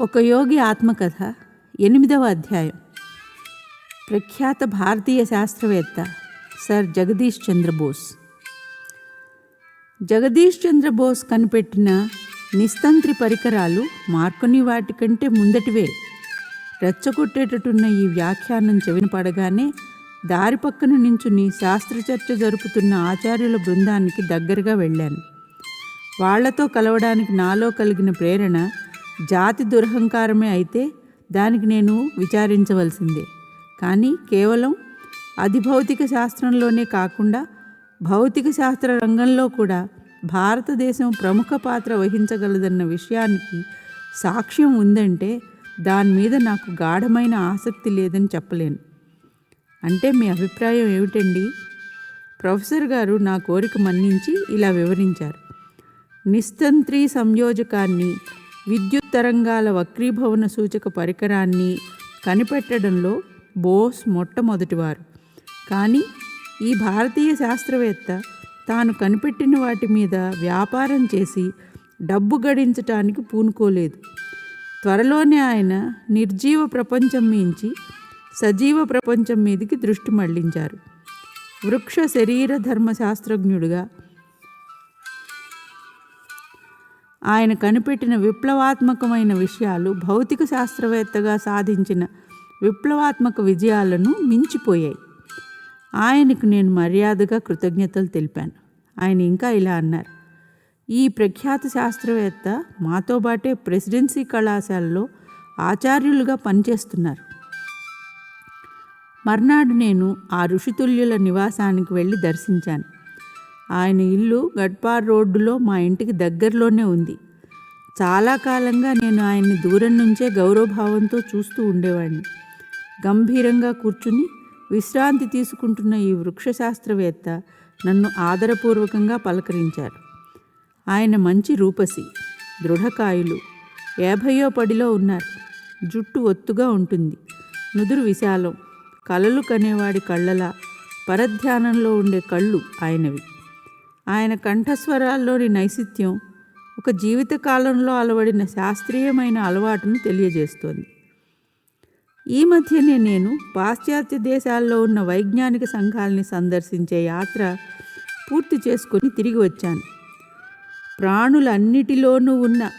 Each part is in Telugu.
ఒక యోగి ఆత్మకథ ఎనిమిదవ అధ్యాయం. ప్రఖ్యాత భారతీయ శాస్త్రవేత్త సర్ జగదీష్ చంద్రబోస్ జగదీష్ చంద్రబోస్ కనిపెట్టిన నిస్తంత్రి పరికరాలు మార్కొని వాటి కంటే ముందటివే. రెచ్చగొట్టేటట్టున్న ఈ వ్యాఖ్యానం చెవిన పడగానే దారి పక్కన నించుని శాస్త్రచర్చ జరుపుతున్న ఆచార్యుల బృందానికి దగ్గరగా వెళ్ళాను. వాళ్ళతో కలవడానికి నాలో కలిగిన ప్రేరణ జాతి దురహంకారమే అయితే దానికి నేను విచారించవలసిందే. కానీ కేవలం అధిభౌతిక శాస్త్రంలోనే కాకుండా భౌతిక శాస్త్ర రంగంలో కూడా భారతదేశం ప్రముఖ పాత్ర వహించగలదన్న విషయానికి సాక్ష్యం ఉందంటే దాని మీద నాకు గాఢమైన ఆసక్తి లేదని చెప్పలేను. అంటే మీ అభిప్రాయం ఏమిటండి? ప్రొఫెసర్ గారు నా కోరిక మన్నించి ఇలా వివరించారు. నిస్తంత్రి సంయోజకాన్ని విద్యుత్ తరంగాల వక్రీభవన సూచక పరికరాన్ని కనిపెట్టడంలో బోస్ మొట్టమొదటివారు. కానీ ఈ భారతీయ శాస్త్రవేత్త తాను కనిపెట్టిన వాటి మీద వ్యాపారం చేసి డబ్బు గడించటానికి పూనుకోలేదు. త్వరలోనే ఆయన నిర్జీవ ప్రపంచం మించి సజీవ ప్రపంచం మీదకి దృష్టి మళ్ళించారు. వృక్ష శరీర ధర్మశాస్త్రజ్ఞుడిగా ఆయన కనిపెట్టిన విప్లవాత్మకమైన విషయాలు భౌతిక శాస్త్రవేత్తగా సాధించిన విప్లవాత్మక విజయాలను మించిపోయాయి. ఆయనకు నేను మర్యాదగా కృతజ్ఞతలు తెలిపాను. ఆయన ఇంకా ఇలా అన్నారు ఈ ప్రఖ్యాత శాస్త్రవేత్త మాతో బాటే ప్రెసిడెన్సీ కళాశాలలో ఆచార్యులుగా పనిచేస్తున్నారు. మర్నాడు నేను ఆ ఋషితుల్యుల నివాసానికి వెళ్ళి దర్శించాను. ఆయన ఇల్లు గడ్పార్ రోడ్డులో మా ఇంటికి దగ్గరలోనే ఉంది. చాలా కాలంగా నేను ఆయన్ని దూరం నుంచే గౌరవభావంతో చూస్తూ ఉండేవాడిని గంభీరంగా కూర్చుని విశ్రాంతి తీసుకుంటున్న ఈ వృక్షశాస్త్రవేత్త నన్ను ఆదరపూర్వకంగా పలకరించారు ఆయన మంచి రూపసి దృఢకాయులు యాభయో పడిలో ఉన్నారు. జుట్టు ఒత్తుగా ఉంటుంది. నుదురు విశాలం కలలు కనేవాడి కళ్ళలా పరధ్యానంలో ఉండే కళ్ళు ఆయనవి. ఆయన కంఠస్వరాల్లోని నైసిత్యం ఒక జీవితకాలంలో అలవడిన శాస్త్రీయమైన అలవాటును తెలియజేస్తోంది. ఈ మధ్యనే నేను పాశ్చాత్య దేశాల్లో ఉన్న వైజ్ఞానిక సంఘాలని సందర్శించే యాత్ర పూర్తి చేసుకొని తిరిగి వచ్చాను. ప్రాణులన్నిటిలోనూ ఉన్న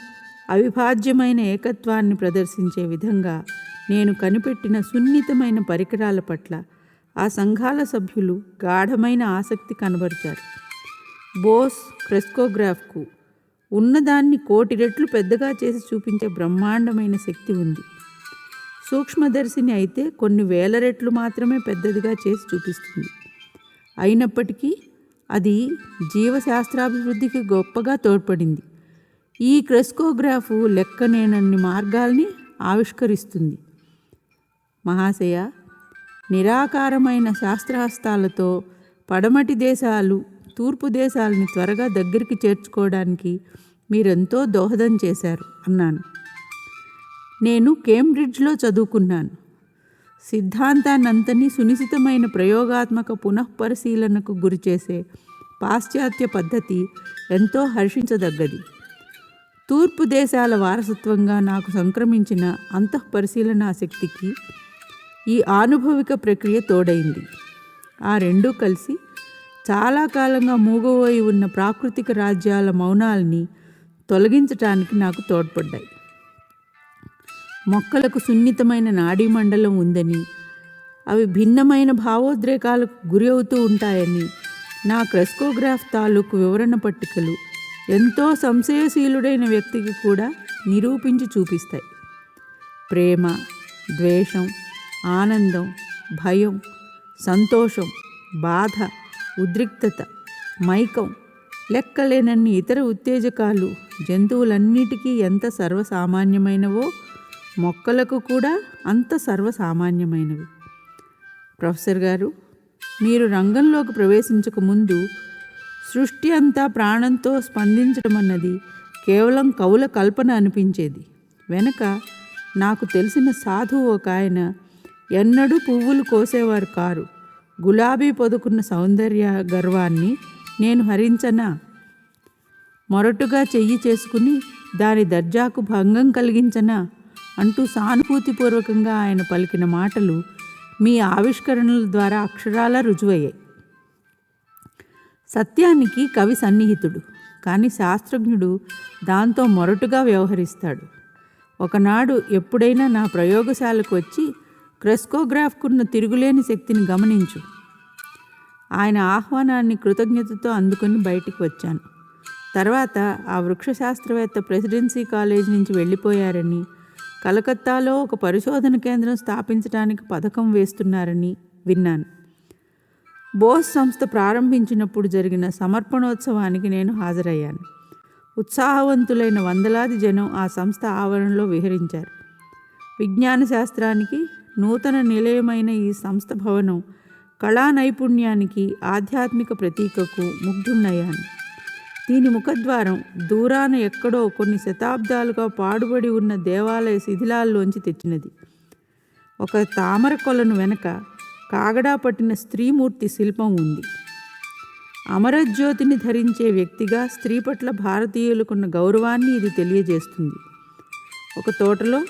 అవిభాజ్యమైన ఏకత్వాన్ని ప్రదర్శించే విధంగా నేను కనిపెట్టిన సున్నితమైన పరికరాల పట్ల ఆ సంఘాల సభ్యులు గాఢమైన ఆసక్తి కనబరిచారు. బోస్ క్రెస్కోగ్రాఫ్కు ఉన్నదాన్ని కోటి రెట్లు పెద్దగా చేసి చూపించే బ్రహ్మాండమైన శక్తి ఉంది. సూక్ష్మదర్శిని అయితే కొన్ని వేల రెట్లు మాత్రమే పెద్దదిగా చేసి చూపిస్తుంది. అయినప్పటికీ అది జీవశాస్త్రాభివృద్ధికి గొప్పగా తోడ్పడింది. ఈ క్రెస్కోగ్రాఫు లెక్కనేనన్ని మార్గాల్ని ఆవిష్కరిస్తుంది. మహాశయ నిరాకారమైన శాస్త్రహస్తాలతో పడమటి దేశాలు తూర్పు దేశాలని త్వరగా దగ్గరికి చేర్చుకోవడానికి మీరెంతో దోహదం చేశారు అన్నాను. నేను కేంబ్రిడ్జ్లో చదువుకున్నాను. సిద్ధాంతాన్నంతని సునిశితమైన ప్రయోగాత్మక పునఃపరిశీలనకు గురిచేసే పాశ్చాత్య పద్ధతి ఎంతో హర్షించదగ్గది. తూర్పు దేశాల వారసత్వంగా నాకు సంక్రమించిన అంతఃపరిశీలనా శక్తికి ఈ ఆనుభవిక ప్రక్రియ తోడైంది. ఆ రెండూ కలిసి చాలా కాలంగా మూగబోయి ఉన్న ప్రాకృతిక రాజ్యాల మౌనాల్ని తొలగించటానికి నాకు తోడ్పడ్డాయి. మొక్కలకు సున్నితమైన నాడీ మండలం ఉందని అవి భిన్నమైన భావోద్రేకాలకు గురి అవుతూ ఉంటాయని నా క్రెస్కోగ్రాఫ్ తాలూకు వివరణ పట్టికలు ఎంతో సంశయశీలుడైన వ్యక్తికి కూడా నిరూపించి చూపిస్తాయి. ప్రేమ ద్వేషం ఆనందం భయం సంతోషం బాధ ఉద్రిక్తత మైకం లెక్కలేనన్ని ఇతర ఉత్తేజకాలు జంతువులన్నిటికీ ఎంత సర్వసామాన్యమైనవో మొక్కలకు కూడా అంత సర్వసామాన్యమైనవి. ప్రొఫెసర్ గారు మీరు రంగంలోకి ప్రవేశించక ముందు సృష్టి అంతా ప్రాణంతో స్పందించడం అన్నది కేవలం కవుల కల్పన అనిపించేది. వెనక నాకు తెలిసిన సాధువు ఒక ఆయన ఎన్నడూ పువ్వులు కోసేవారు కారు. గులాబీ పొదుకున్న సౌందర్య గర్వాన్ని నేను హరించనా? మొరటుగా చెయ్యి చేసుకుని దాని దర్జాకు భంగం కలిగించనా? అంటూ సానుభూతిపూర్వకంగా ఆయన పలికిన మాటలు మీ ఆవిష్కరణల ద్వారా అక్షరాల రుజువయ్యాయి. సత్యానికి కవి సన్నిహితుడు కానీ శాస్త్రజ్ఞుడు దాంతో మొరటుగా వ్యవహరిస్తాడు. ఒకనాడు ఎప్పుడైనా నా ప్రయోగశాలకు వచ్చి క్రెస్కోగ్రాఫ్కున్న తిరుగులేని శక్తిని గమనించు. ఆయన ఆహ్వానాన్ని కృతజ్ఞతతో అందుకొని బయటికి వచ్చాను. తర్వాత ఆ వృక్షశాస్త్రవేత్త ప్రెసిడెన్సీ కాలేజ్ నుంచి వెళ్ళిపోయారని కలకత్తాలో ఒక పరిశోధన కేంద్రం స్థాపించడానికి పథకం వేస్తున్నారని విన్నాను. బోస్ సంస్థ ప్రారంభించినప్పుడు జరిగిన సమర్పణోత్సవానికి నేను హాజరయ్యాను. ఉత్సాహవంతులైన వందలాది జనం ఆ సంస్థ ఆవరణలో విహరించారు. విజ్ఞాన శాస్త్రానికి నూతన నిలయమైన ఈ సంస్థ భవనం కళా నైపుణ్యానికి ఆధ్యాత్మిక ప్రతీకకు ముగ్ధున్నయ్యాను దీని ముఖద్వారం దూరాన ఎక్కడో కొన్ని శతాబ్దాలుగా పాడుబడి ఉన్న దేవాలయ శిథిలాల్లోంచి తెచ్చినది. ఒక తామర కొలను వెనక కాగడా పట్టిన స్త్రీమూర్తి శిల్పం ఉంది. అమరజ్యోతిని ధరించే వ్యక్తిగా స్త్రీ పట్ల భారతీయులకున్న గౌరవాన్ని ఇది తెలియజేస్తుంది. ఒక తోటలో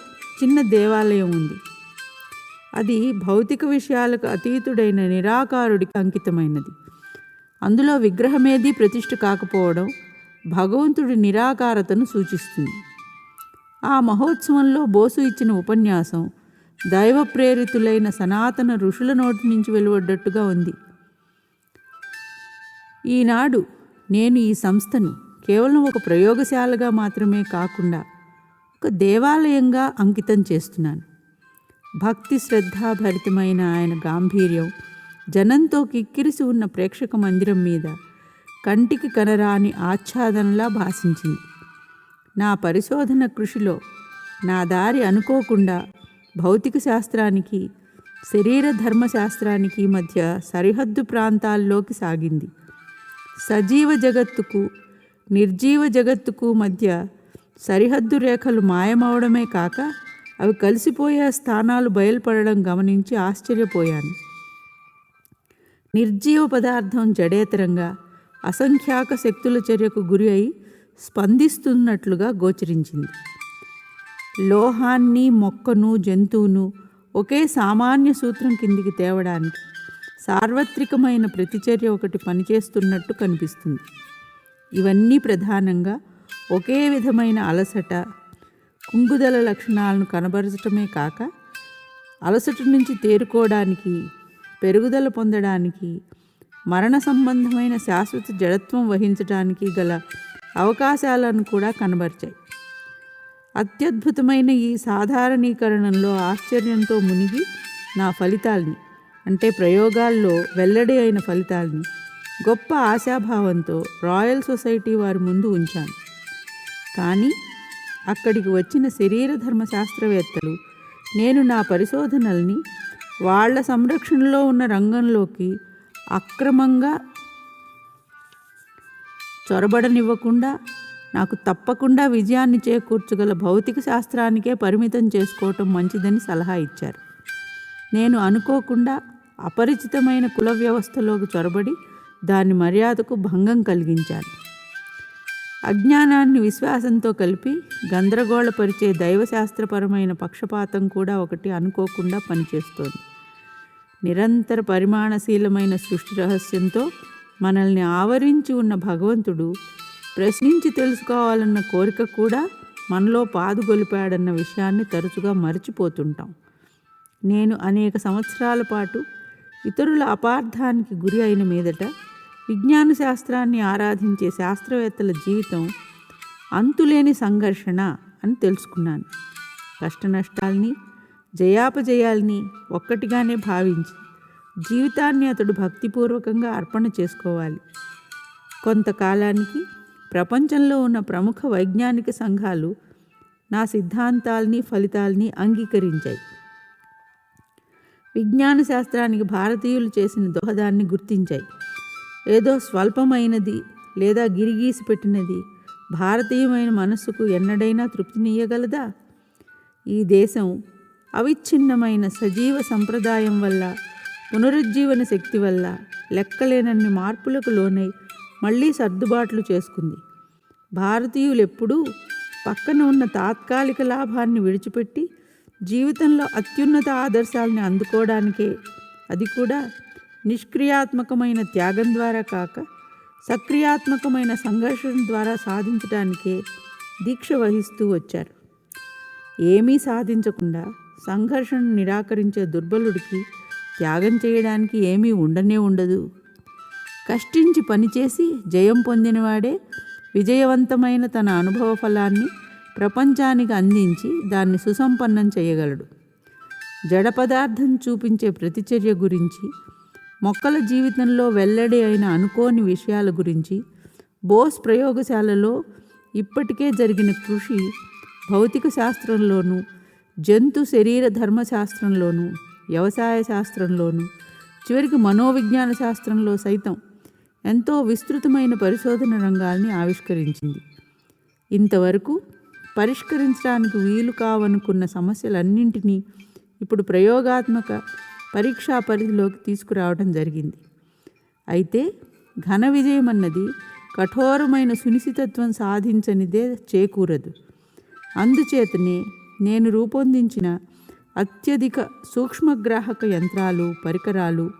చిన్న దేవాలయం ఉంది. అది భౌతిక విషయాలకు అతీతుడైన నిరాకారుడికి అంకితమైనది. అందులో విగ్రహమేది ప్రతిష్ఠ కాకపోవడం భగవంతుడి నిరాకారతను సూచిస్తుంది. ఆ మహోత్సవంలో బోసు ఇచ్చిన ఉపన్యాసం దైవ ప్రేరితులైన సనాతన ఋషుల నోటి నుంచి వెలువడ్డట్టుగా ఉంది. ఈనాడు నేను ఈ సంస్థను కేవలం ఒక ప్రయోగశాలగా మాత్రమే కాకుండా ఒక దేవాలయంగా అంకితం చేస్తున్నాను. భక్తి శ్రద్ధాభరితమైన ఆయన గాంభీర్యం జనంతో కిక్కిరిసి ఉన్న ప్రేక్షక మందిరం మీద కంటికి కనరాని ఆచ్ఛాదనలా భాషించింది. నా పరిశోధన కృషిలో నా దారి అనుకోకుండా భౌతిక శాస్త్రానికి శరీర ధర్మశాస్త్రానికి మధ్య సరిహద్దు ప్రాంతాల్లోకి సాగింది. సజీవ జగత్తుకు నిర్జీవ జగత్తుకు మధ్య సరిహద్దు రేఖలు మాయమవడమే కాక అవి కలిసిపోయే స్థానాలు బయలుపడడం గమనించి ఆశ్చర్యపోయాను. నిర్జీవ పదార్థం జడేతరంగా అసంఖ్యాక శక్తుల చర్యకు గురి అయి స్పందిస్తున్నట్లుగా గోచరించింది. లోహాన్ని మొక్కను జంతువును ఒకే సామాన్య సూత్రం కిందికి తేవడానికి సార్వత్రికమైన ప్రతిచర్య ఒకటి పనిచేస్తున్నట్టు కనిపిస్తుంది. ఇవన్నీ ప్రధానంగా ఒకే విధమైన అలసట కుంగుదల లక్షణాలను కనబరచటమే కాక అలసట నుంచి తేరుకోవడానికి పెరుగుదల పొందడానికి మరణ సంబంధమైన శాశ్వత జడత్వం వహించడానికి గల అవకాశాలను కూడా కనబరిచాయి. అత్యద్భుతమైన ఈ సాధారణీకరణంలో ఆశ్చర్యంతో మునిగి నా ఫలితాల్ని అంటే ప్రయోగాల్లో వెల్లడి అయిన ఫలితాల్ని గొప్ప ఆశాభావంతో రాయల్ సొసైటీ వారి ముందు ఉంచాను. కానీ అక్కడికి వచ్చిన శరీర శాస్త్రవేత్తలు నేను నా పరిశోధనల్ని వాళ్ళ సంరక్షణలో ఉన్న రంగంలోకి అక్రమంగా చొరబడనివ్వకుండా నాకు తప్పకుండా విజయాన్ని చేకూర్చగల భౌతిక శాస్త్రానికే పరిమితం చేసుకోవటం మంచిదని సలహా ఇచ్చారు. నేను అనుకోకుండా అపరిచితమైన కుల వ్యవస్థలోకి చొరబడి దాని మర్యాదకు భంగం కలిగించాను. అజ్ఞానాన్ని విశ్వాసంతో కలిపి గందరగోళపరిచే దైవశాస్త్రపరమైన పక్షపాతం కూడా ఒకటి అనుకోకుండా పనిచేస్తోంది. నిరంతర పరిమాణశీలమైన సృష్టి రహస్యంతో మనల్ని ఆవరించి ఉన్న భగవంతుడు ప్రశ్నించి తెలుసుకోవాలన్న కోరిక కూడా మనలో పాదుగొలిపాడన్న విషయాన్ని తరచుగా మర్చిపోతుంటాం. నేను అనేక సంవత్సరాల పాటు ఇతరుల అపార్థానికి గురి అయిన మీదట విజ్ఞాన శాస్త్రాన్ని ఆరాధించే శాస్త్రవేత్తల జీవితం అంతులేని సంఘర్షణ అని తెలుసుకున్నాను. కష్టనష్టాల్ని జయాపజయాల్ని ఒక్కటిగానే భావించి జీవితాన్ని అతడు భక్తిపూర్వకంగా అర్పణ చేసుకోవాలి. కొంతకాలానికి ప్రపంచంలో ఉన్న ప్రముఖ వైజ్ఞానిక సంఘాలు నా సిద్ధాంతాల్ని ఫలితాల్ని అంగీకరించాయి. విజ్ఞాన శాస్త్రానికి భారతీయులు చేసిన దోహదాన్ని గుర్తించాయి. ఏదో స్వల్పమైనది లేదా గిరిగీసి పెట్టినది. భారతీయమైన మనసుకు ఎన్నడైనా తృప్తినియ్యగలదా ఈ దేశం అవిచ్ఛిన్నమైన సజీవ సంప్రదాయం వల్ల పునరుజ్జీవన శక్తి వల్ల లెక్కలేనన్ని మార్పులకు లోనై మళ్ళీ సర్దుబాట్లు చేసుకుంది. భారతీయులు ఎప్పుడూ పక్కన ఉన్న తాత్కాలిక లాభాన్ని విడిచిపెట్టి జీవితంలో అత్యున్నత ఆదర్శాలని అందుకోవడానికే అది కూడా నిష్క్రియాత్మకమైన త్యాగం ద్వారా కాక సక్రియాత్మకమైన సంఘర్షణ ద్వారా సాధించడానికే దీక్ష వహిస్తూ వచ్చారు. ఏమీ సాధించకుండా సంఘర్షణ నిరాకరించే దుర్బలుడికి త్యాగం చేయడానికి ఏమీ ఉండనే ఉండదు. కష్టించి పనిచేసి జయం పొందినవాడే విజయవంతమైన తన అనుభవ ఫలాన్ని ప్రపంచానికి అందించి దాన్ని సుసంపన్నం చేయగలడు. జడ పదార్థం చూపించే ప్రతిచర్య గురించి మొక్కల జీవితంలో వెల్లడి అయిన అనుకోని విషయాల గురించి బోస్ ప్రయోగశాలలో ఇప్పటికే జరిగిన కృషి భౌతిక శాస్త్రంలోనూ జంతు శరీర ధర్మశాస్త్రంలోనూ వ్యవసాయ శాస్త్రంలోనూ చివరికి మనోవిజ్ఞాన శాస్త్రంలో సైతం ఎంతో విస్తృతమైన పరిశోధన రంగాల్ని ఆవిష్కరించింది. ఇంతవరకు పరిష్కరించడానికి వీలు కావనుకున్న సమస్యలన్నింటినీ ఇప్పుడు ప్రయోగాత్మక పరీక్షా పరిధిలోకి తీసుకురావడం జరిగింది. అయితే ఘన విజయం అన్నది కఠోరమైన సునిశితత్వం సాధించనిదే చేకూరదు. అందుచేతనే నేను రూపొందించిన అత్యధిక సూక్ష్మగ్రాహక యంత్రాలు పరికరాలు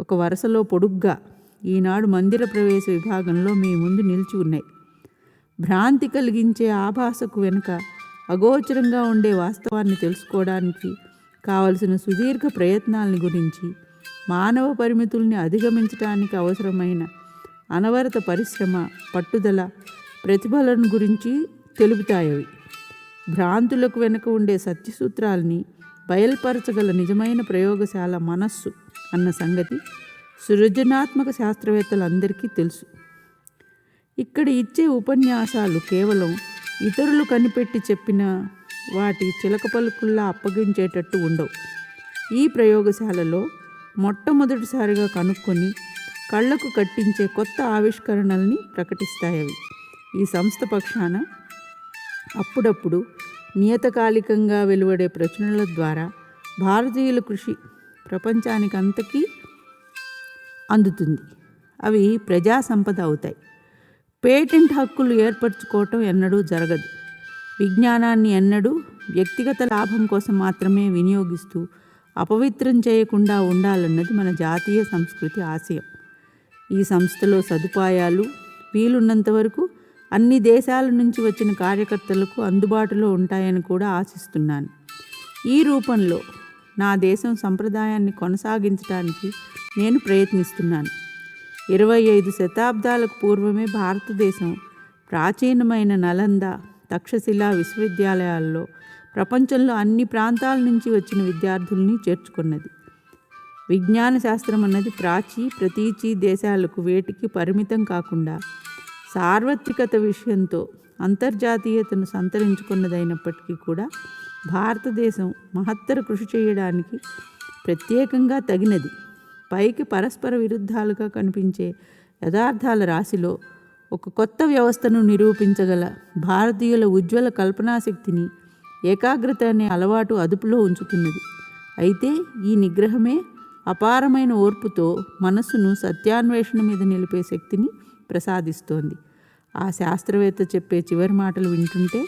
ఒక వరుసలో పొడుగ్గా ఈనాడు మందిర ప్రవేశ విభాగంలో మీ ముందు నిలిచి ఉన్నాయి. భ్రాంతి కలిగించే ఆభాసకు వెనుక అగోచరంగా ఉండే వాస్తవాన్ని తెలుసుకోవడానికి కావలసిన సుదీర్ఘ ప్రయత్నాలని గురించి మానవ పరిమితుల్ని అధిగమించడానికి అవసరమైన అనవరత పరిశ్రమ పట్టుదల ప్రతిభలను గురించి తెలుపుతాయవి. భ్రాంతులకు వెనుక ఉండే సత్యసూత్రాల్ని బయల్పరచగల నిజమైన ప్రయోగశాల మనస్సు అన్న సంగతి సృజనాత్మక శాస్త్రవేత్తలందరికీ తెలుసు. ఇక్కడ ఇచ్చే ఉపన్యాసాలు కేవలం ఇతరులు కనిపెట్టి చెప్పిన వాటి చిలక పలుకుల్లా అప్పగించేటట్టు ఉండవు. ఈ ప్రయోగశాలలో మొట్టమొదటిసారిగా కనుక్కొని కళ్ళకు కట్టించే కొత్త ఆవిష్కరణల్ని ప్రకటిస్తాయవి ఈ సంస్థ పక్షాన అప్పుడప్పుడు నియతకాలికంగా వెలువడే ప్రచురణల ద్వారా భారతీయుల కృషి ప్రపంచానికంతకీ అందుతుంది. అవి ప్రజా సంపద అవుతాయి. పేటెంట్ హక్కులు ఏర్పరచుకోవటం ఎన్నడూ జరగదు. విజ్ఞానాన్ని ఎన్నడూ వ్యక్తిగత లాభం కోసం మాత్రమే వినియోగిస్తూ అపవిత్రం చేయకుండా ఉండాలన్నది మన జాతీయ సంస్కృతి ఆశయం. ఈ సంస్థలో సదుపాయాలు వీలున్నంత వరకు అన్ని దేశాల నుంచి వచ్చిన కార్యకర్తలకు అందుబాటులో ఉంటాయని కూడా ఆశిస్తున్నాను. ఈ రూపంలో నా దేశం సంప్రదాయాన్ని కొనసాగించడానికి నేను ప్రయత్నిస్తున్నాను. ఇరవై ఐదు శతాబ్దాలకు పూర్వమే భారతదేశం ప్రాచీనమైన నలంద తక్షశిల విశ్వవిద్యాలయాల్లో ప్రపంచంలో అన్ని ప్రాంతాల నుంచి వచ్చిన విద్యార్థుల్ని చేర్చుకున్నది. విజ్ఞాన శాస్త్రం అన్నది ప్రాచీ ప్రతీచి దేశాలకు వేటికి పరిమితం కాకుండా సార్వత్రికత విషయంతో అంతర్జాతీయతను సంతరించుకున్నదైనప్పటికీ కూడా భారతదేశం మహత్తర కృషి చేయడానికి ప్రత్యేకంగా తగినది. పైకి పరస్పర విరుద్ధాలుగా కనిపించే యథార్థాల రాశిలో ఒక కొత్త వ్యవస్థను నిరూపించగల భారతీయుల ఉజ్వల కల్పనాశక్తిని ఏకాగ్రత అనే అలవాటు అదుపులో ఉంచుతున్నది. అయితే ఈ నిగ్రహమే అపారమైన ఓర్పుతో మనస్సును సత్యాన్వేషణ మీద నిలిపే శక్తిని ప్రసాదిస్తోంది. ఆ శాస్త్రవేత్త చెప్పే చివరి మాటలు వింటుంటే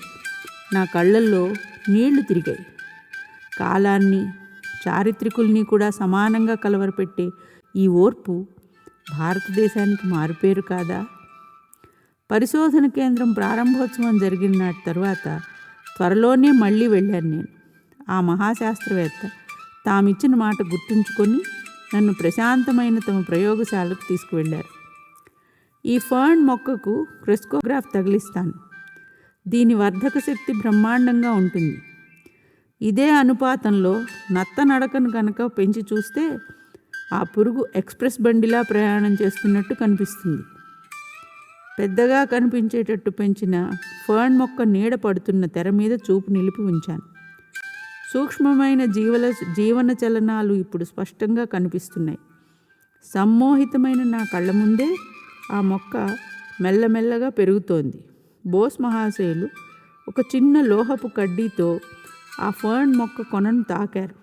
నా కళ్ళల్లో నీళ్ళు తిరిగాయి. కాలాన్ని చారిత్రికుల్ని కూడా సమానంగా కలవరపెట్టే ఈ ఓర్పు భారతదేశానికి మారుపేరు కాదా? పరిశోధన కేంద్రం ప్రారంభోత్సవం జరిగిన నాటి తర్వాత త్వరలోనే మళ్ళీ వెళ్ళాను నేను. ఆ మహాశాస్త్రవేత్త తామిచ్చిన మాట గుర్తుంచుకొని నన్ను ప్రశాంతమైన తమ ప్రయోగశాలకు తీసుకువెళ్ళారు. ఈ ఫర్న్ మొక్కకు క్రెస్కోగ్రాఫ్ తగిలిస్తాను. దీని వర్ధక శక్తి బ్రహ్మాండంగా ఉంటుంది. ఇదే అనుపాతంలో నత్త నడకను కనుక పెంచి చూస్తే ఆ పురుగు ఎక్స్ప్రెస్ బండిలా ప్రయాణం చేస్తున్నట్టు కనిపిస్తుంది. పెద్దగా కనిపించేటట్టు పెంచిన ఫర్న్ మొక్క నీడ పడుతున్న తెర మీద చూపు నిలిపి ఉంచాను. సూక్ష్మమైన జీవల జీవన చలనాలు ఇప్పుడు స్పష్టంగా కనిపిస్తున్నాయి. సమ్మోహితమైన నా కళ్ళ ముందే ఆ మొక్క మెల్లమెల్లగా పెరుగుతోంది. బోస్ మహాశయులు ఒక చిన్న లోహపు కడ్డీతో ఆ ఫర్న్ మొక్క కొనను తాకారు.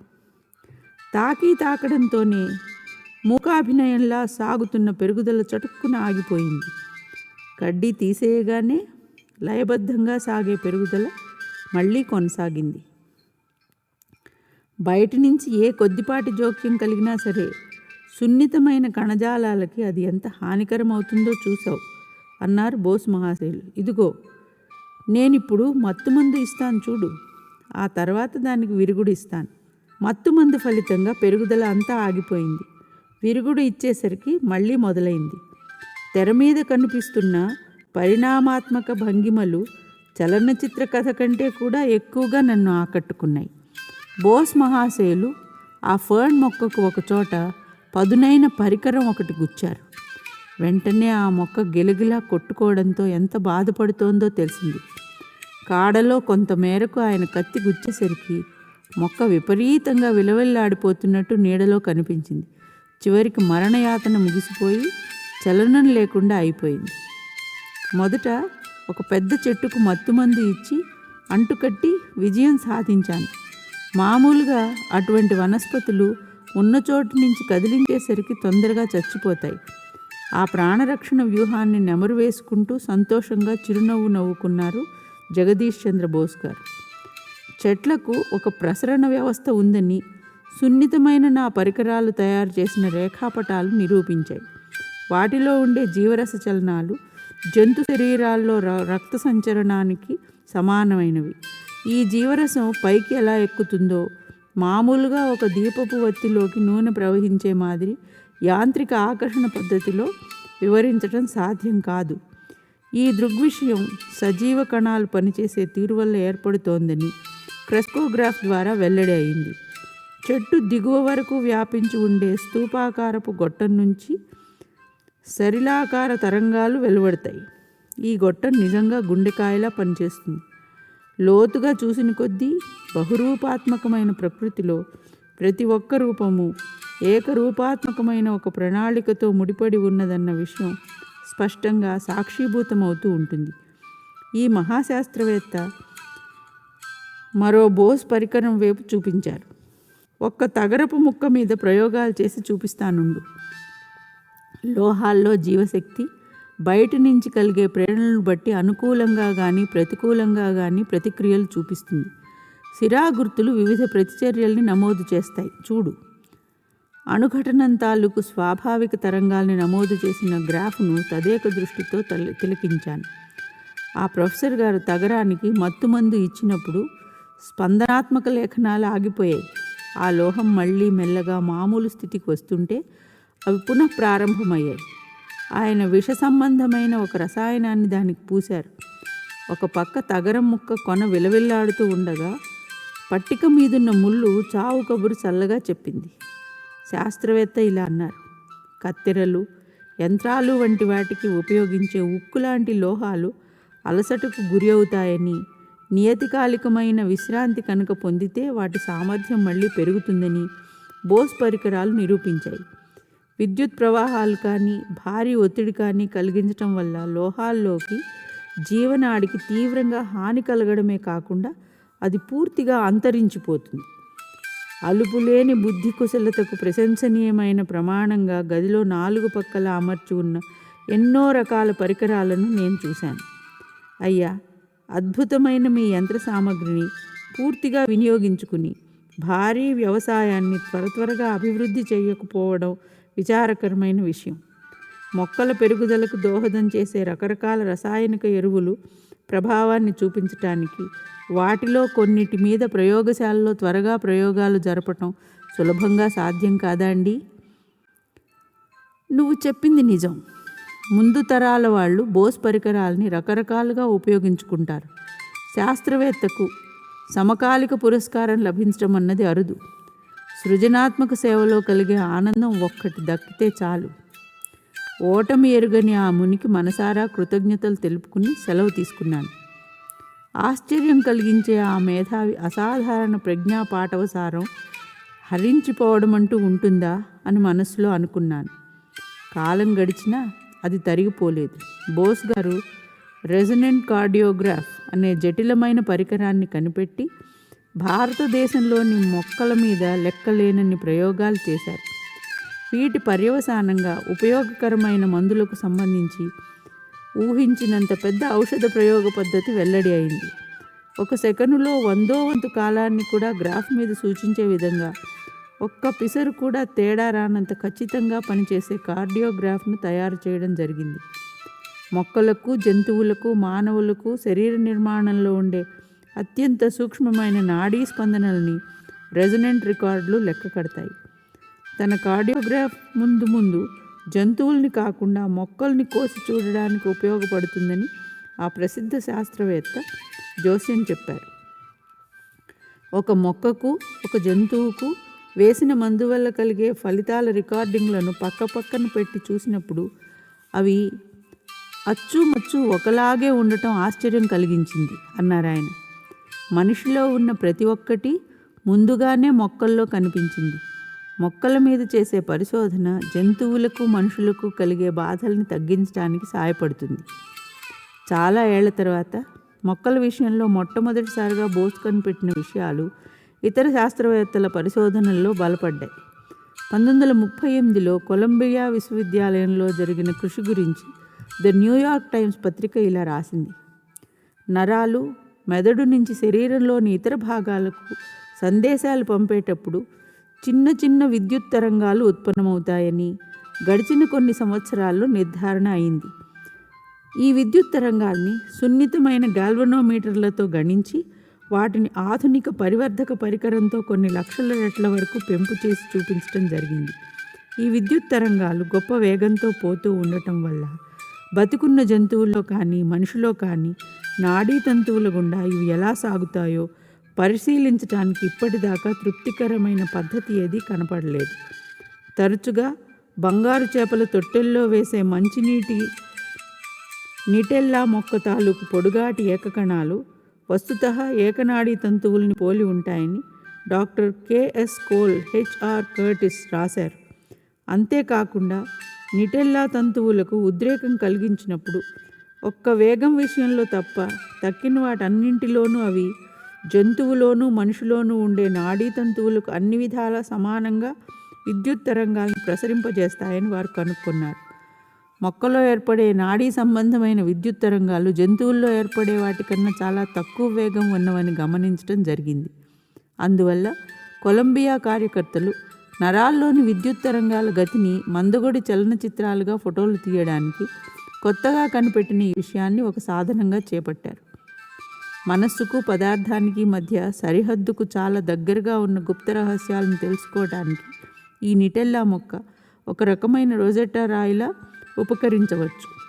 తాకి తాకడంతోనే మూకాభినయంలా సాగుతున్న పెరుగుదల చటుక్కున ఆగిపోయింది. కడ్డీ తీసేయగానే లయబద్ధంగా సాగే పెరుగుదల మళ్ళీ కొనసాగింది. బయట నుంచి ఏ కొద్దిపాటి జోక్యం కలిగినా సరే సున్నితమైన కణజాలాలకి అది ఎంత హానికరం అవుతుందో చూసావు అన్నారు బోస్ మహాశయులు. ఇదిగో నేనిప్పుడు మత్తుమందు ఇస్తాను చూడు. ఆ తర్వాత దానికి విరుగుడు ఇస్తాను. మత్తుమందు ఫలితంగా పెరుగుదల అంతా ఆగిపోయింది. విరుగుడు ఇచ్చేసరికి మళ్ళీ మొదలైంది. తెర మీద కనిపిస్తున్న పరిణామాత్మక భంగిమలు చలనచిత్ర కథ కంటే కూడా ఎక్కువగా నన్ను ఆకట్టుకున్నాయి. బోస్ మహాశయులు ఆ ఫర్న్ మొక్కకు ఒకచోట పదునైన పరికరం ఒకటి గుచ్చారు. వెంటనే ఆ మొక్క గిలగిలా కొట్టుకోవడంతో ఎంత బాధపడుతోందో తెలిసింది. కాడలో కొంత మేరకు ఆయన కత్తి గుచ్చేసరికి మొక్క విపరీతంగా విలవెల్లాడిపోతున్నట్టు నీడలో కనిపించింది. చివరికి మరణయాతన ముగిసిపోయి చలనం లేకుండా అయిపోయింది. మొదట ఒక పెద్ద చెట్టుకు మత్తుమందు ఇచ్చి అంటుకట్టి విజయం సాధించాను. మామూలుగా అటువంటి వనస్పతులు ఉన్న చోటు నుంచి కదిలించేసరికి తొందరగా చచ్చిపోతాయి. ఆ ప్రాణరక్షణ వ్యూహాన్ని నెమరు వేసుకుంటూ సంతోషంగా చిరునవ్వు నవ్వుకున్నారు జగదీష్ చంద్ర బోస్ గారు. చెట్లకు ఒక ప్రసరణ వ్యవస్థ ఉందని సున్నితమైన నా పరికరాలు తయారు చేసిన రేఖాపటాలు నిరూపించాయి. వాటిలో ఉండే జీవరస చలనాలు జంతు శరీరాల్లో ర- రక్త సంచరణానికి సమానమైనవి. ఈ జీవరసం పైకి ఎలా ఎక్కుతుందో మామూలుగా ఒక దీపపు వత్తిలోకి నూనె ప్రవహించే మాదిరి యాంత్రిక ఆకర్షణ పద్ధతిలో వివరించడం సాధ్యం కాదు. ఈ దృగ్విషయం సజీవ కణాలు పనిచేసే తీరు వల్ల ఏర్పడుతోందని క్రెస్కోగ్రాఫ్ ద్వారా వెల్లడి అయింది. చెట్టు దిగువ వరకు వ్యాపించి ఉండే స్తూపాకారపు గొట్టం నుంచి సరిలాకార తరంగాలు వెలువడతాయి. ఈ గొట్టం నిజంగా గుండెకాయలా పనిచేస్తుంది. లోతుగా చూసిన కొద్దీ బహురూపాత్మకమైన ప్రకృతిలో ప్రతి ఒక్క రూపము ఏకరూపాత్మకమైన ఒక ప్రణాళికతో ముడిపడి ఉన్నదన్న విషయం స్పష్టంగా సాక్షీభూతమవుతూ ఉంటుంది. ఈ మహాశాస్త్రవేత్త మరో బోస్ పరికరం వైపు చూపించారు. ఒక్క తగరపు ముక్క మీద ప్రయోగాలు చేసి చూపిస్తానుండు. లోహాల్లో జీవశక్తి బయట నుంచి కలిగే ప్రేరణలను బట్టి అనుకూలంగా కానీ ప్రతికూలంగా కానీ ప్రతిక్రియలు చూపిస్తుంది. సిరా గుర్తులు వివిధ ప్రతిచర్యల్ని నమోదు చేస్తాయి. చూడు. అణుఘటనం తాలూకు స్వాభావిక తరంగాల్ని నమోదు చేసిన గ్రాఫ్ను తదేక దృష్టితో తల తిలకించాను. ఆ ప్రొఫెసర్ గారు తగరానికి మత్తుమందు ఇచ్చినప్పుడు స్పందనాత్మక లేఖనాలు ఆగిపోయాయి. ఆ లోహం మళ్ళీ మెల్లగా మామూలు స్థితికి వస్తుంటే అవి పునః ప్రారంభమయ్యాయి. ఆయన విష సంబంధమైన ఒక రసాయనాన్ని దానికి పూశారు. ఒక పక్క తగరం ముక్క కొన విలవిల్లాడుతూ ఉండగా పట్టిక మీదున్న ముళ్ళు చావు కబురు చల్లగా చెప్పింది. శాస్త్రవేత్త ఇలా అన్నారు. కత్తెరలు యంత్రాలు వంటి వాటికి ఉపయోగించే ఉక్కు లాంటి లోహాలు అలసటకు గురి అవుతాయని నియతికాలికమైన విశ్రాంతి కనుక పొందితే వాటి సామర్థ్యం మళ్ళీ పెరుగుతుందని బోస్ పరికరాలు నిరూపించాయి. విద్యుత్ ప్రవాహాలు కానీ భారీ ఒత్తిడి కానీ కలిగించటం వల్ల లోహాల్లోకి జీవనాడికి తీవ్రంగా హాని కలగడమే కాకుండా అది పూర్తిగా అంతరించిపోతుంది. అలుపులేని బుద్ధి కుశలతకు ప్రశంసనీయమైన ప్రమాణంగా గదిలో నాలుగు పక్కల అమర్చి ఉన్న ఎన్నో రకాల పరికరాలను నేను చూశాను. అయ్యా అద్భుతమైన మీ యంత్ర సామగ్రిని పూర్తిగా వినియోగించుకుని భారీ వ్యవసాయాన్ని త్వర త్వరగా అభివృద్ధి చేయకపోవడం విచారకరమైన విషయం. మొక్కల పెరుగుదలకు దోహదం చేసే రకరకాల రసాయనిక ఎరువులు ప్రభావాన్ని చూపించటానికి వాటిలో కొన్నిటి మీద ప్రయోగశాలలో త్వరగా ప్రయోగాలు జరపటం సులభంగా సాధ్యం కాదా అండి? నువ్వు చెప్పింది నిజం. ముందు తరాల వాళ్ళు బోస్ పరికరాలని రకరకాలుగా ఉపయోగించుకుంటారు. శాస్త్రవేత్తకు సమకాలిక పురస్కారం లభించడం అన్నది అరుదు. సృజనాత్మక సేవలో కలిగే ఆనందం ఒక్కటి దక్కితే చాలు. ఓటమి ఎరుగని ఆ మునికి మనసారా కృతజ్ఞతలు తెలుపుకుని సెలవు తీసుకున్నాను. ఆశ్చర్యం కలిగించే ఆ మేధావి అసాధారణ ప్రజ్ఞా పాఠవసారం హరించిపోవడం అంటూ ఉంటుందా అని మనసులో అనుకున్నాను. కాలం గడిచినా అది తరిగిపోలేదు. బోస్ గారు రెజనెంట్ కార్డియోగ్రాఫ్ అనే జటిలమైన పరికరాన్ని కనిపెట్టి భారతదేశంలోని మొక్కల మీద లెక్కలేనన్ని ప్రయోగాలు చేశారు. వీటి పర్యవసానంగా ఉపయోగకరమైన మందులకు సంబంధించి ఊహించినంత పెద్ద ఔషధ ప్రయోగ పద్ధతి వెల్లడి అయింది. ఒక సెకనులో వందో వంతు కాలాన్ని కూడా గ్రాఫ్ మీద సూచించే విధంగా ఒక్క పిసరు కూడా తేడా రానంత ఖచ్చితంగా పనిచేసే కార్డియోగ్రాఫ్ను తయారు చేయడం జరిగింది. మొక్కలకు జంతువులకు మానవులకు శరీర నిర్మాణంలో ఉండే అత్యంత సూక్ష్మమైన నాడీ స్పందనల్ని రెజనెంట్ రికార్డులు లెక్క కడతాయి. తన కార్డియోగ్రాఫ్ ముందు ముందు జంతువుల్ని కాకుండా మొక్కల్ని కోసి చూడడానికి ఉపయోగపడుతుందని ఆ ప్రసిద్ధ శాస్త్రవేత్త జోస్యం చెప్పారు. ఒక మొక్కకు ఒక జంతువుకు వేసిన మందు వల్ల కలిగే ఫలితాల రికార్డింగ్లను పక్కపక్కన పెట్టి చూసినప్పుడు అవి అచ్చుమచ్చు ఒకలాగే ఉండటం ఆశ్చర్యం కలిగించింది అన్నారు ఆయన. మనిషిలో ఉన్న ప్రతి ఒక్కటి ముందుగానే మొక్కల్లో కనిపించింది. మొక్కల మీద చేసే పరిశోధన జంతువులకు మనుషులకు కలిగే బాధల్ని తగ్గించడానికి సహాయపడుతుంది. చాలా ఏళ్ళ తర్వాత మొక్కల విషయంలో మొట్టమొదటిసారిగా బోస్ కనిపెట్టిన విషయాలు ఇతర శాస్త్రవేత్తల పరిశోధనల్లో బలపడ్డాయి. పంతొమ్మిది వందల ముప్పై ఎనిమిదిలో కొలంబియా విశ్వవిద్యాలయంలో జరిగిన కృషి గురించి ద న్యూయార్క్ టైమ్స్ పత్రిక ఇలా రాసింది. నరాలు మెదడు నుంచి శరీరంలోని ఇతర భాగాలకు సందేశాలు పంపేటప్పుడు చిన్న చిన్న విద్యుత్ తరంగాలు ఉత్పన్నమవుతాయని గడిచిన కొన్ని సంవత్సరాల్లో నిర్ధారణ అయింది. ఈ విద్యుత్ తరంగాల్ని సున్నితమైన గాల్వనోమీటర్లతో గణించి వాటిని ఆధునిక పరివర్ధక పరికరంతో కొన్ని లక్షల రెట్ల వరకు పెంపు చేసి చూపించడం జరిగింది. ఈ విద్యుత్ తరంగాలు గొప్ప వేగంతో పోతూ ఉండటం వల్ల బతికున్న జంతువుల్లో కానీ మనిషిలో కానీ నాడీ తంతువుల గుండా ఇవి ఎలా సాగుతాయో పరిశీలించడానికి ఇప్పటిదాకా తృప్తికరమైన పద్ధతి ఏది కనపడలేదు. తరచుగా బంగారు చేపల తొట్టెల్లో వేసే మంచినీటి నిటెల్లా మొక్క తాలూకు పొడుగాటి ఏకకణాలు వస్తుత ఏకనాడీ తంతువుల్ని పోలి ఉంటాయని doctor K S Cole H R Curtis రాశారు. అంతేకాకుండా నిటెల్లా తంతువులకు ఉద్రేకం కలిగించినప్పుడు ఒక్క వేగం విషయంలో తప్ప తక్కిన వాటన్నింటిలోనూ అవి జంతువులోనూ మనిషిలోనూ ఉండే నాడీ తంతువులకు అన్ని విధాల సమానంగా విద్యుత్ తరంగాలను ప్రసరింపజేస్తాయని వారు కనుక్కున్నారు. మొక్కలో ఏర్పడే నాడీ సంబంధమైన విద్యుత్ తరంగాలు జంతువుల్లో ఏర్పడే వాటికన్నా చాలా తక్కువ వేగం ఉన్నవని గమనించడం జరిగింది. అందువల్ల కొలంబియా కార్యకర్తలు నరాల్లోని విద్యుత్ తరంగాల గతిని మందగొడి చలనచిత్రాలుగా ఫోటోలు తీయడానికి కొత్తగా కనిపెట్టిన ఈ విషయాన్ని ఒక సాధనంగా చేపట్టారు. మనస్సుకు పదార్థానికి మధ్య సరిహద్దుకు చాలా దగ్గరగా ఉన్న గుప్త రహస్యాలను తెలుసుకోవడానికి ఈ నిటెల్లా మొక్క ఒక రకమైన రోజెట్టా రాయిలా ఉపకరించవచ్చు.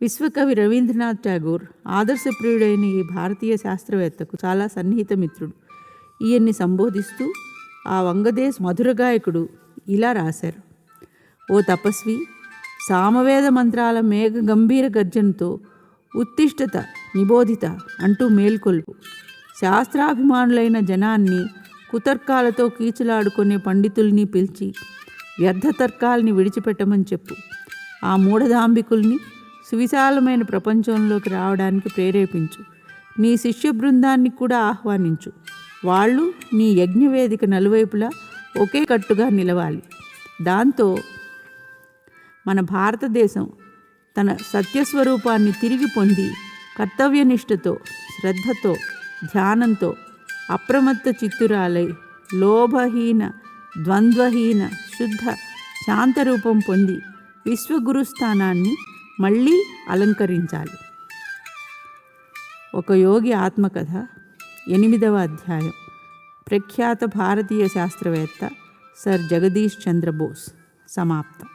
విశ్వకవి రవీంద్రనాథ్ ఠాగూర్ ఆదర్శప్రియుడైన ఈ భారతీయ శాస్త్రవేత్తకు చాలా సన్నిహిత మిత్రుడు. ఈయన్ని సంబోధిస్తూ ఆ వంగదేశ్ మధురగాయకుడు ఇలా రాశారు. ఓ తపస్వి సామవేద మంత్రాల మేఘ గంభీర గర్జనతో ఉత్తిష్టత నిబోధిత అంటూ మేల్కొల్పు. శాస్త్రాభిమానులైన జనాన్ని కుతర్కాలతో కీచులాడుకునే పండితుల్ని పిలిచి వ్యర్థతర్కాల్ని విడిచిపెట్టమని చెప్పు. ఆ మూఢదాంబికుల్ని సువిశాలమైన ప్రపంచంలోకి రావడానికి ప్రేరేపించు. నీ శిష్య బృందాన్ని కూడా ఆహ్వానించు. వాళ్ళు నీ యజ్ఞవేదిక నలువైపులా ఒకే కట్టుగా నిలవాలి. దాంతో మన భారతదేశం తన సత్యస్వరూపాన్ని తిరిగి పొంది కర్తవ్యనిష్టతో శ్రద్ధతో ధ్యానంతో అప్రమత్త చిత్తురాలై లోభహీన ద్వంద్వహీన శుద్ధ శాంతరూపం పొంది విశ్వగురు స్థానాన్ని మళ్ళీ అలంకరించాలి. ఒక యోగి ఆత్మకథ ఎనిమిదవ అధ్యాయం. ప్రఖ్యాత భారతీయ శాస్త్రవేత్త సర్ జగదీష్ చంద్రబోస్ సమాప్తం.